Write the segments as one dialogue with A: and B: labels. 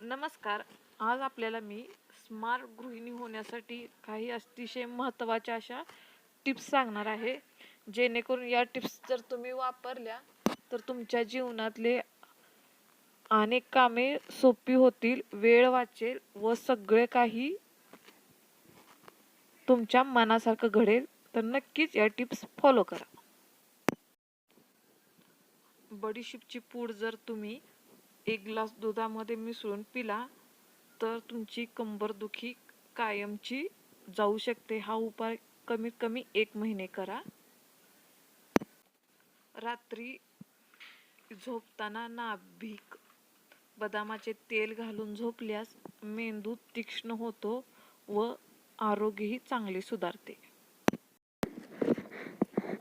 A: नमस्कार. आज आपल्याला मी स्मार्ट गृहिणी होण्यासाठी काही अतिशय महत्त्वाच्या अशा टिप्स सांगणार आहे. जेणेकरून या टिप्स जर तुम्ही वापरल्या तर तुमच्या जीवनातले अनेक कामे सोपी होतील वेळ वाचेल व सगळे काही तुमच्या मनासारखं घडेल. तर नक्कीच या टिप्स फॉलो करा. बडीशिपची पूड जर तुम्ही एक ग्लास दुधामध्ये मिसळून पिला तर तुमची कंबरदुखी कायमची जाऊ शकते. हा उपाय कमीत कमी एक महिने करा. रात्री झोपताना नाभिक बदामाचे तेल घालून झोपल्यास मेंदू तीक्ष्ण होतो व आरोग्यही चांगले सुधारते.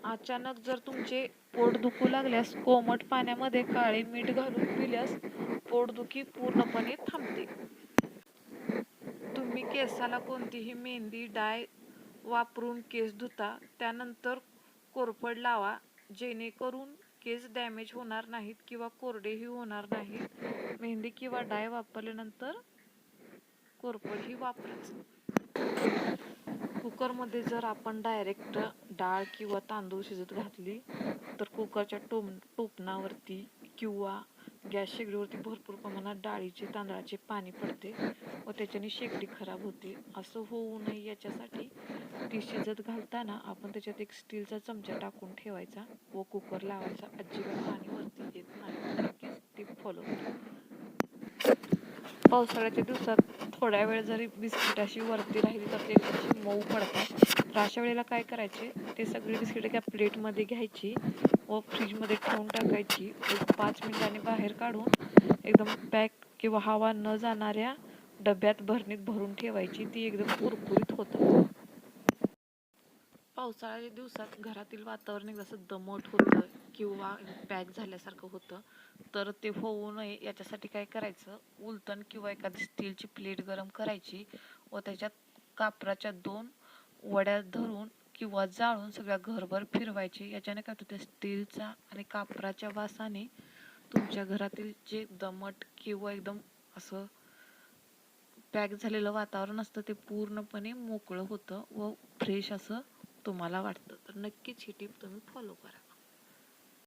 A: अचानक जर तुमचे पोट दुखू लागल्यास कोमट पाण्यामध्ये काळे मीठ घालून पिल्यास पोटदुखी पूर्णपणे थांबते. तुम्ही केसाला कोणतीही मेहंदी डाय वापरून केस धुता त्यानंतर कोरफड लावा जेणेकरून केस डॅमेज होणार नाहीत किंवा कोरडेही होणार नाहीत. मेहंदी किंवा डाय वापरल्यानंतर कोरफडही वापरायचं कुकरमध्ये जर आपण डायरेक्ट डाळ किंवा तांदूळ शिजत घातली तर कुकरच्या टोप टोपणावरती किंवा गॅस शेगडीवरती भरपूर प्रमाणात डाळीचे तांदळाचे पाणी पडते व त्याच्याने शेगडी खराब होते. असं होऊ नये याच्यासाठी ती शिजत घालताना आपण त्याच्यात एक स्टीलचा चमचा टाकून ठेवायचा व कुकर लावायचा. अजिबात पाणी वरती येत नाही. नक्कीच टीप फॉलो करा पावसाळ्याच्या दिवसात थोड्या वेळ जरी बिस्किट अशी वरती राहिली तर ते अशी मऊ पडतात. तर अशा वेळेला काय करायचे? ते सगळी बिस्किटं त्या प्लेटमध्ये घ्यायची व फ्रीजमध्ये ठेवून टाकायची. एक पाच मिनिटांनी बाहेर काढून एकदम पॅक किंवा हवा न जाणाऱ्या डब्यात भरणीत भरून ठेवायची. ती एकदम कुरकुरीत होतं पावसाळ्याच्या दिवसात घरातील वातावरण एक जसं दमट होतं किंवा पॅक झाल्यासारखं होतं. तर ते होऊ नये याच्यासाठी काय करायचं? उलटण किंवा एखादी स्टीलची प्लेट गरम करायची व त्याच्यात कापराच्या दोन वड्या धरून किंवा जाळून सगळ्या घरभर फिरवायची. याच्याने काय होतं? स्टीलचा आणि कापराच्या वासाने तुमच्या घरातील जे दमट किंवा एकदम असं पॅक झालेलं वातावरण असतं ते पूर्णपणे मोकळं होतं व फ्रेश असं तुम्हाला वाटतं. तर नक्कीच ही टीप तुम्ही फॉलो करा.